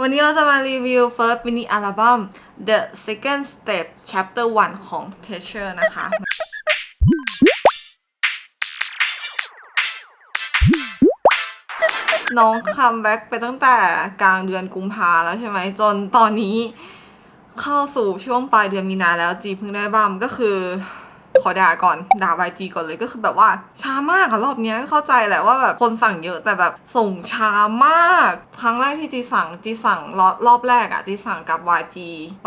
วันนี้เราจะมารีวิว first mini album The Second Step Chapter 1 ของ Teacher นะคะ น้องคัมแบ็กไปตั้งแต่กลางเดือนกุมภาแล้วใช่ไหม จนตอนนี้เข้าสู่ช่วงปลายเดือนมีนาแล้วจีเพิ่งได้บัมก็คือ ขอด่าก่อนด่าบายจีก่อนเลยก็คือแบบว่าช้ามากอะรอบเนี้ยเข้าใจแหละว่าแบบคนสั่งเยอะแต่แบบส่งช้ามาก ครั้งแรกที่จีสั่งจีสั่งรอบรอบแรกอะจีสั่งกับ YG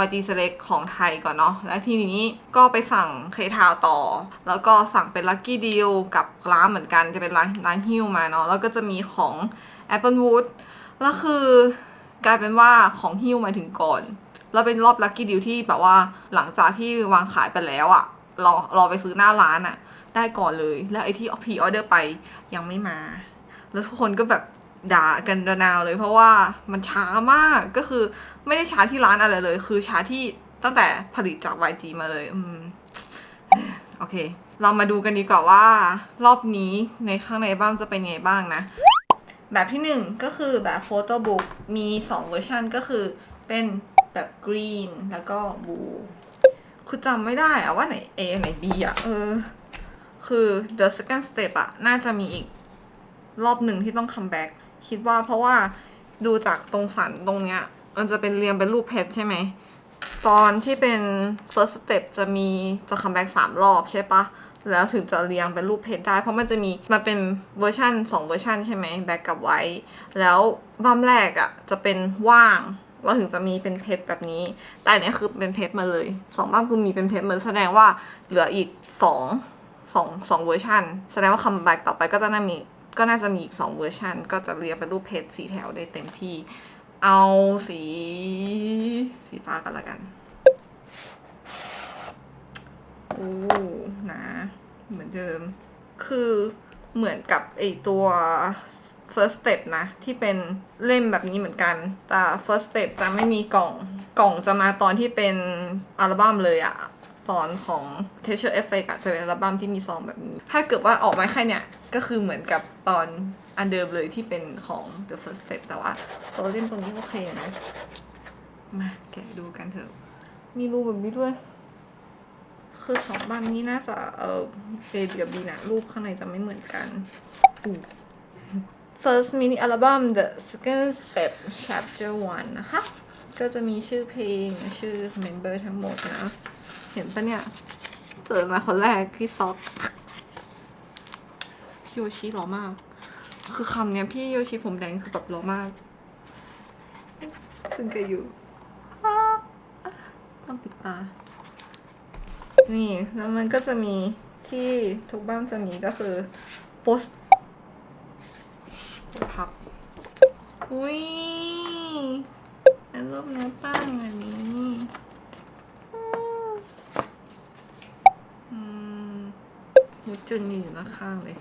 YG Select ของไทยก่อนเนาะแล้วทีนี้ก็ไปสั่งเคทาวต่อ แล้วก็สั่งเป็น Lucky Deal กับร้านเหมือนกันจะเป็นร้านร้านฮิ้วมาเนาะแล้วก็จะมีของ Applewood แล้วคือกลายเป็นว่าของฮิ้วมาถึงก่อน แล้วเป็นรอบลัคกี้ดิวที่แบบว่าหลังจากที่วางขายไปแล้วอะ ราเราไปซื้อหน้าร้านอะได้ก่อนเลย แล้วไอ้ที่พีออเดอร์ไปยังไม่มา แล้วทุกคนก็แบบด่ากันระนาวเลย เพราะว่ามันช้ามากก็คือไม่ได้ช้าที่ร้านอะไรเลย คือช้าที่ตั้งแต่ผลิตจาก YG มาเลย อืมโอเค เรามาดูกันดีกว่าว่า รอบนี้ในข้างในบ้างจะเป็นไงบ้างนะ แบบที่หนึ่งก็คือแบบโฟโต้บุ๊กมี2เวอร์ชันก็คือเป็นแบบกรีนแล้วก็บู คือจำไม่ได้อะว่าไหน A ไหน B อะเออ คือ The Second Step อะน่าจะมีอีกรอบหนึ่งที่ต้องคัมแบ็กคิดว่าเพราะว่าดูจากตรงสันตรงเนี้ย มันจะเป็นเรียงเป็นรูปเพชรใช่ไหม ตอนที่เป็น first step จะมีจะคัมแบ็กสามรอบใช่ปะแล้วถึงจะเรียงเป็นรูปเพชรได้ เพราะมันจะมีมันเป็นเวอร์ชันสองเวอร์ชันใช่ไหมแบ็กกับไวท์แล้วบัมแรกอะ่ะจะเป็นว่าง แล้วถึงจะมีเป็นเพชรแบบนี้ แต่อันเนี้ยคือเป็นเพชรมาเลยสองบัมคือมีเป็นเพชรมาแสดงว่าเหลืออีกสองสองสองเวอร์ชันแสดงว่าคัมแบ็กต่อไปก็จะน่ามีก็น่าจะมีอีกสองเวอร์ชันก็จะเรียงเป็นรูปเพชรสีแถวได้เต็มที่ เอาสีสีฟ้ากันละกันโอ้นะ เหมือนเดิม คือเหมือนกับไอตัว first step นะ ที่เป็นเล่มแบบนี้เหมือนกัน แต่ first step จะไม่มีกล่องกล่องจะมาตอนที่เป็นอัลบั้มเลยอะตอนของ Texture Effect อะจะเป็นอัลบั้มที่มีซองแบบนี้ ถ้าเกิดว่าออกมาแค่เนี้ยก็คือเหมือนกับตอนอันเดิมเลยที่เป็นของ the first step แต่ว่าตัวเล่มตรงนี้โอเคนะมาแกะดูกันเถอะ มีรูแบบนี้ด้วย คือสองบันนี้น่าจะเออเ A กับ B นะรูปข้างในจะไม่เหมือนกันอู้ First mini album The Second Step Chapter 1นะคะ ก็จะมีชื่อเพลงชื่อ member ทั้งหมดนะ เห็นปะเนี่ยเจอมาคนแรกพี่ซอกพี่โยชิหล่อมาก คือคำเนี้ยพี่โยชิผมแดงคือแบบหล่อมากซึ่งก็อยู่ต้องปิดตา นี่แล้วมันก็จะมีที่ทุกบ้านจะมีก็คือโปสพับ อุ้ยเป็นรูปเนื้อปั้งอันนี้อืมมุดจุนอยู่ด้านข้างเลย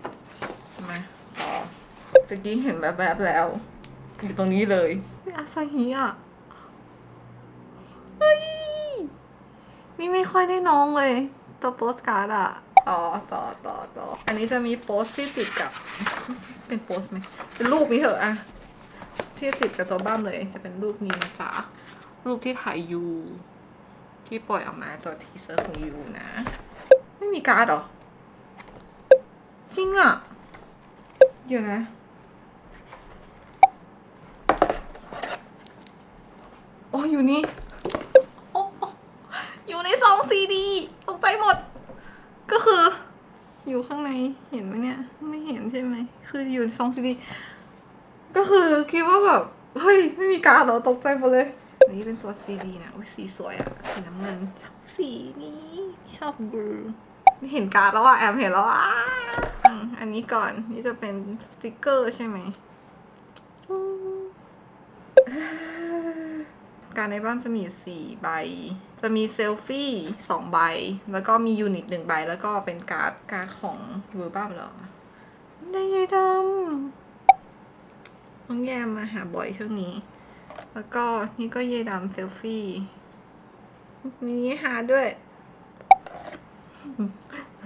มาต่อตะกี้เห็นแบบแบบๆแล้ว อยู่ตรงนี้เลยนี่อาซาฮิอะ เฮ้ย นี่ไม่ค่อยได้น้องเลย ตัวโปสการ์ดอะต่อต่อต่อต่อ อันนี้จะมีโปสที่ติดกับ เป็นโปสไหมเป็นรูปนี้เถอะอะ ที่ติดกับตัวบ้ามเลยจะเป็นรูปนี้นะจ๊ะ รูปที่ถ่ายยูที่ปล่อยออกมาตัวทีเซอร์ของยูนะ ไม่มีการ์ดหรอ จริงอะเดี๋ยวนะโอ้อยู่นี่โอ้โอ้อยู่ในซองซีดีตกใจหมด ก็คือ อยู่ข้างในเห็นไหมเนี่ย ไม่เห็นใช่ไหม คืออยู่ในซองซีดี ก็คือคิดว่าแบบ เฮ้ย ไม่มีการ์ดเหรอตกใจหมดเลยอันนี้เป็นตัวซีดีนะอุ้ยสีสวยอะสีน้ำเงินชอบสีนี้ชอบบลูไม่เห็นการ์ดแล้วอะแอบเห็นแล้วอะอืมอันนี้ก่อนนี่จะเป็นสติกเกอร์ใช่ไหมอืมการในบ้านจะมีอยู่สี่ใบ จะมีเซลฟี่สองใบ แล้วก็มียูนิตหนึ่งใบ แล้วก็เป็นการ์ดการ์ดของเวอร์บ้ามเหรอได้ยายดำ น้องแยมมาหาบ่อยช่วงนี้ แล้วก็นี่ก็เยายดำเซลฟี่ มีนี้หาด้วย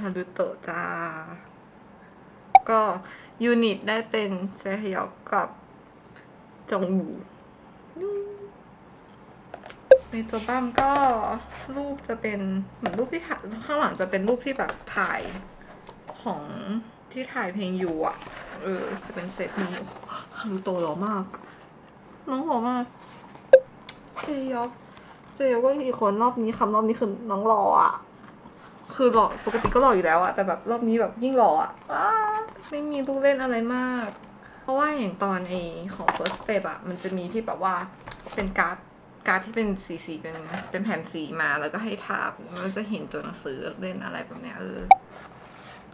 ฮารุโตะจ้า ก็ยูนิตได้เป็นเซฮยอกกับจงยูในตัวบ้ามก็รูปจะเป็นเหมือนรูปที่ถ่ายข้างหลังจะเป็นรูปที่แบบถ่ายของที่ถ่ายเพลงอยู่อะ เออ จะเป็นเซตนี้ ฮารุโตะหล่อมากน้องหล่อมากเจยอกเจยอกก็อีกคนรอบนี้คำรอบนี้คือน้องหล่ออะ คือหล่อปกติก็หล่ออยู่แล้วอะแต่แบบรอบนี้แบบยิ่งหล่ออะอ้าไม่มีลูกเล่นอะไรมาก เพราะว่าอย่างตอนเอของ first step อะมันจะมีที่แบบว่าเป็นการ์ดการ์ดที่เป็นสีสีๆเป็นเป็นแผ่นสีมาแล้วก็ให้ทาบมันจะเห็นตัวหนังสือเล่นอะไรแบบเนี้ยเออ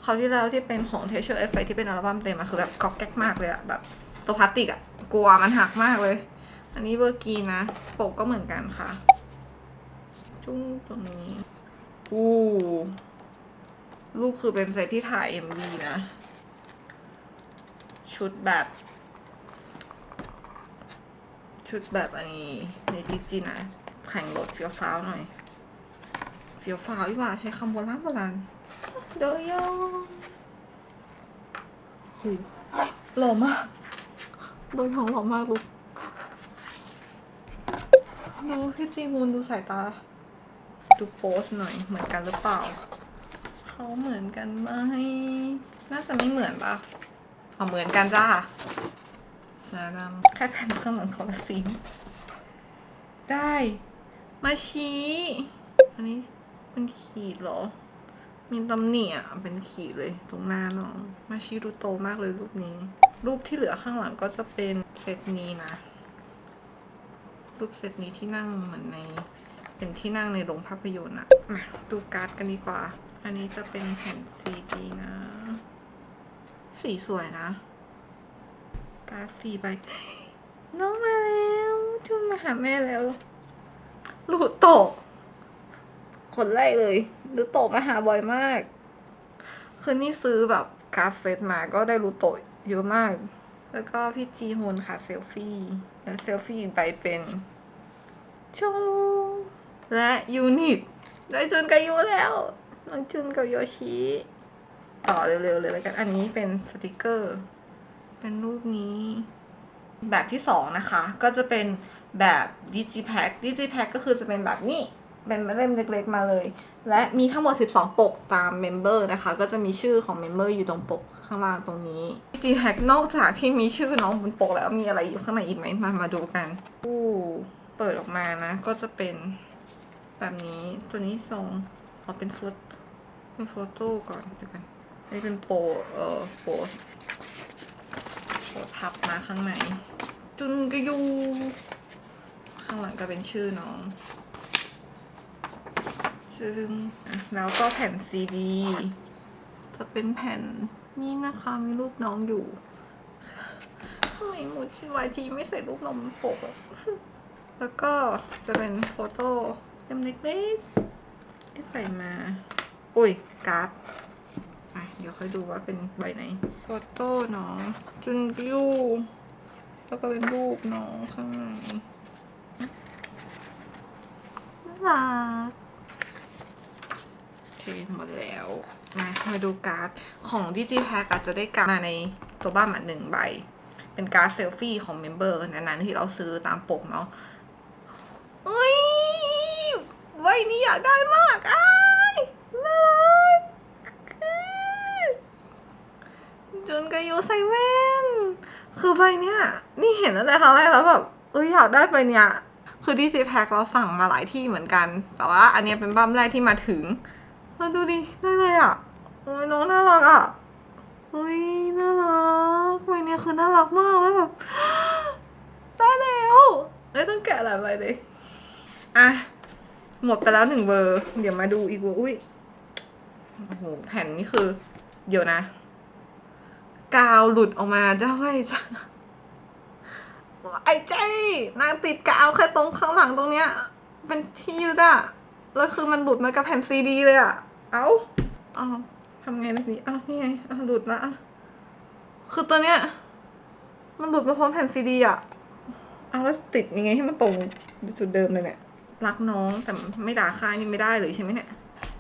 คราวที่แล้วที่เป็นของ Treasure F ที่เป็นอัลบั้มเต็มอะคือแบบก๊อกแก๊กมากเลยอะแบบ ตัวพลาสติกอะกลัวมันหักมากเลย อันนี้เบอร์กีนะ ปกก็เหมือนกันค่ะ จุ้งตรงนี้ อู้รูปคือเป็นเซตที่ถ่าย MV นะ ชุดแบบ ชุดแบบอันนี้ในจิจินะ แข่งรถเฟียวฟ้าวหน่อย เฟียวฟ้าวอีกว่าใช้คำโบราณโบราณเดยโยหูหล่อมาก โดยของหล่อมากลูกดูพี่จีมูนดูสายตา ดูโพสหน่อยเหมือนกันหรือเปล่า เขาเหมือนกันไหมน่าจะไม่เหมือนปะเอาเหมือนกันจ้าสาดำแค่แผ่นข้างหลังคนละสีได้ มาชี้ อันนี้เป็นขีดเหรอ มีตำหนิอะเป็นขีดเลย ตรงหน้าน้อง มาชี้ดูโตมากเลยรูปนี้ รูปที่เหลือข้างหลังก็จะเป็นเซตนี้นะ รูปเซตนี้ที่นั่งเหมือนใน เป็นที่นั่งในโรงภาพยนตร์อะมาดูการ์ดกันดีกว่า อันนี้จะเป็นแผ่นซีดีนะ สีสวยนะ การ์ดสี่ใบน้องมาแล้วจุนมาหาแม่แล้วลูโตะคนแรกเลยลูโตะมาหาบ่อยมาก คือนี่ซื้อแบบการ์ดเซตมาก็ได้ลูโตะ เยอะมาก แล้วก็พี่จีฮุนค่ะเซลฟี่และเซลฟี่อีกใบเป็นโชว์และยูนิตได้จุนกับยูแล้วน้องจุนกับโยชิ ต่อเร็วๆเลยแล้วกัน อันนี้เป็นสติกเกอร์ เป็นรูปนี้ แบบที่สองนะคะ ก็จะเป็นแบบดิจิแพ็คดิจิแพ็คก็คือจะเป็นแบบนี้ เป็นเล่มเล็กๆมาเลย และมีทั้งหมด 12 ปกตามเมมเบอร์นะคะ ก็จะมีชื่อของเมมเบอร์อยู่ตรงปกข้างล่างตรงนี้จิแพ็คนอกจากที่มีชื่อน้องบนปกแล้วมีอะไรอยู่ข้างในอีกไหมมามาดูกันอู้เปิดออกมานะ ก็จะเป็นแบบนี้ตัวนี้ทรงเอาเป็นโฟตเป็นโฟโต้ก่อนดี๋ยวกันนนี้เป็นโปเอ่อโปโปรพับมาข้างในจุนกะยู ข้างหลังก็เป็นชื่อน้อง ซึ่งแล้วก็แผ่นซีดี จะเป็นแผ่นนี่นะคะมีรูปน้องอยู่ทำไมมูจิวายจีไม่ใส่รูปนมปกอะแล้วก็จะเป็นโฟโต้เล่มเล็กๆที่ใส่มา อุ้ยการ์ดอะเดี๋ยวค่อยดูว่าเป็นใบไหนโฟโต้น้องจุนกิวแล้วก็เป็นรูปน้องข้างในน่ารัก หมดแล้ว มามาดูการ์ดของ d i g i p a c อาจจะได้การ์ดมาในตัวบ้านมาหนึ่งใบ เป็นการ์ดเซลฟี่ของเมมเบอร์นั้นๆที่เราซื้อตามปกเนาะเอ้ยใบนี้อยากได้มากอ้ายน่ารักจุนกายูใส่แว่นคือใบเนี้ยนี่เห็นตั้งแต่ครั้งแรกแล้วแบบเอออยากได้ใบเนี้ยคือดีจีแพ็คเราสั่งมาหลายที่เหมือนกัน แต่ว่าอันนี้เป็นบั้มแรกที่มาถึง มาดูดิได้เลยอะโอ้ยน้องน่ารักอะเฮ้ยน่ารักใบเนี้ยคือน่ารักมากแล้วแบบได้แล้วไม่ต้องแกะหลายใบเลยอะหมดไปแล้วหนึ่งเบอร์ เดี๋ยวมาดูอีกเบอร์อุ้ยโอ้โหแผ่นนี้คือ เดี๋ยวนะ กาวหลุดออกมาด้วยจ้ะไอ้เจ้นางติดกาวแค่ตรงข้างหลังตรงเนี้ย เป็นที่ยืดอะ แล้วคือมันหลุดมากับแผ่นซีดีเลยอะเอ้าเอ้าทำไงนะนี่เอ้านี่ไงเอ้าหลุดละอะคือตัวเนี้ย มันหลุดมาพร้อมแผ่นซีดีอะเอาแล้วติดยังไงให้มันตรงจุดเดิมเลยเนี่ย รักน้องแต่ไม่ด่าค่ายนี่ไม่ได้เลยใช่ไหมเนี่ย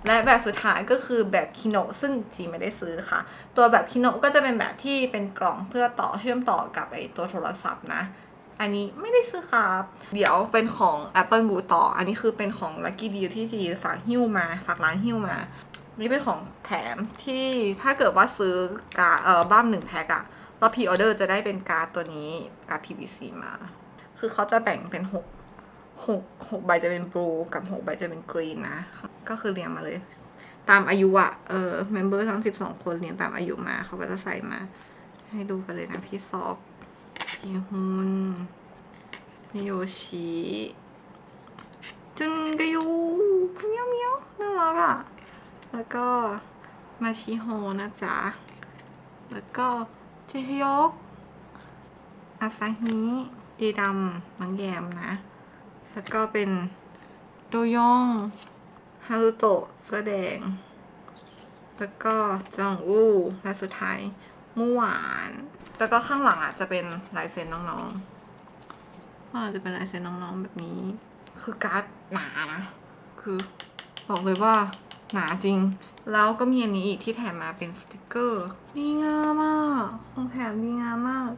และแบบสุดท้ายก็คือแบบคิโนะซึ่งจีไม่ได้ซื้อค่ะ ตัวแบบคิโนะก็จะเป็นแบบที่เป็นกล่องเพื่อต่อเชื่อมต่อกับไอตัวโทรศัพท์นะ อันนี้ไม่ได้ซื้อครับ เดี๋ยวเป็นของ Apple b o o ต่อ อันนี้คือเป็นของ Lucky Deal ที่จีฝากหิ้วมา ฝากร้านหิ้วมานี่เป็นของแถมที่ถ้าเกิดว่าซื้อกาเอ่อบ้ามหนึ่งแพ็กอะแล้วพีออเดอร์จะได้เป็นการ์ดตัวนี้การ์ด PVC มา คือเขาจะแบ่งเป็นหกหกหกใบจะเป็นบลูกับหกใบจะเป็นกรีนนะ ก็คือเรียงมาเลย ตามอายุอะเออเมมเบอร์ทั้งสิบสองคนเรียงตามอายุมาเขาก็จะใส่มา ให้ดูกันเลยนะพี่ซอฟ พี่ฮุนพี่โยชิจุนกยูเมียวเมียวน่ารักอะแล้วก็มาชิโฮนะจ๊ะ แล้วก็เจฮยกอาซาฮิเดดำมังแยมนะ แล้วก็เป็นโดยอง ฮารุโตะเสื้อแดง แล้วก็จองอูและสุดท้ายมู่หวาน แล้วก็ข้างหลังอะจะเป็นลายเซ็นน้องๆว่าจะเป็นลายเซ็นน้องๆแบบนี้ คือการ์ดหนานะ คือบอกเลยว่าหนาจริง แล้วก็มีอันนี้อีกที่แถมมาเป็นสติกเกอร์ดีงามมากของแถมดีงามมาก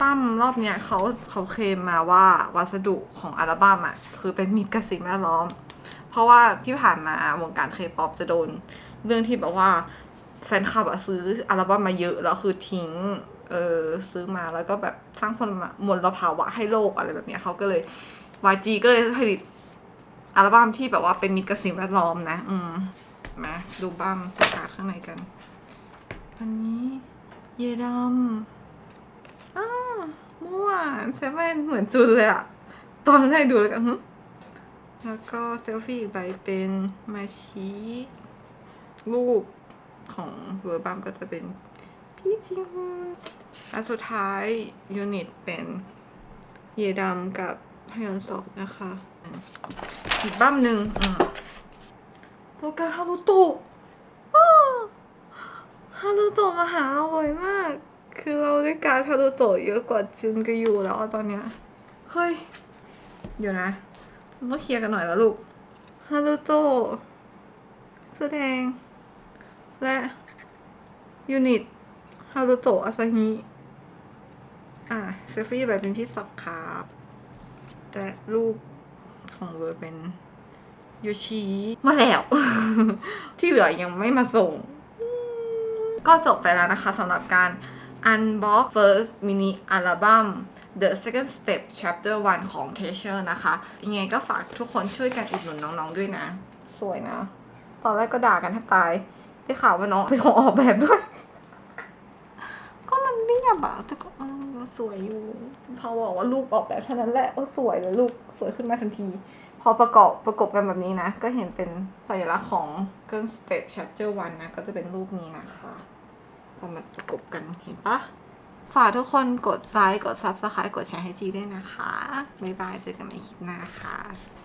บั้มรอบเนี้ยเขาเขาเคลมมาว่าวัสดุของอัลบั้มอะคือเป็นมิตรกับสิ่งแวดล้อม เพราะว่าที่ผ่านมาวงการเคป๊อปจะโดน เรื่องที่แบบว่าแฟนคลับอะซื้ออัลบั้มมาเยอะแล้วคือทิ้ง เออซื้อมาแล้วก็แบบสร้างพลมลภาวะให้โลกอะไรแบบเนี้ยเขาก็เลย YG ก็เลยผลิตอัลบั้มที่แบบว่าเป็นมิตรกับสิ่งแวดล้อมนะ อืมมาดูบั้มประกาศข้างในกัน อันนี้ เยดำอ้าเมื่อวนเซเว่นเหมือนจุนเลยอะตอนแรกดูแล้วกันแล้วก็เซลฟี่อีกใบเป็นมาชีรูปของเวอร์บัมก็จะเป็น พี่จิฮุนอันสุดท้ายยูนิตเป็นเยดำกับฮยอนซอกนะคะ อีกบั้มหนึ่งโปรแกรฮารุโตะฮารุโตะมาหาเราบ่อยมาก คือเราได้การฮารุโตะเยอะกว่าจุนก็อยู่แล้วตอนเนี้ย เฮ้ย เดี๋ยวนะต้องเคลียร์กันหน่อยแล้วลูกฮารุโตะแสดง และยูนิต ฮารุโตะอาซาฮิอะเซฟี่แบบเป็นที่สับครับแต่รูปของเวอร์เป็นโยชิมาแล้ว ที่เหลือยังไม่มาส่ง ก็จบไปแล้วนะคะสำหรับการ unbox first mini album the second step chapter 1 ของ t e a s u r e นะคะ ยังไงก็ฝากทุกคนช่วยกันอุดหนุนน้องๆด้วยนะ สวยนะ ตอนแรกก็ด่ากันแทบตาย ได้ข่าวว่าน้องเป็นของออกแบบด้วย ยบอะแต่ก็เออสวยอยู่ พอบอกว่าลูกออกแบบเท่านั้นแหละโอ้สวยเลยลูกสวยขึ้นมาทันที พอประกอบประกบกันแบบนี้นะ ก็เห็นเป็นสัญลักษณ์ของ Girl Step Chapter 1นนะ ก็จะเป็นรูปนี้นะคะพอมาประกบกันเห็นปะฝากทุกคนกดไลค์กด Subscribe กดแชร์ให้จีด้วยนะคะ บ๊ายบาย เจอกันใหม่คลิปหน้าค่ะ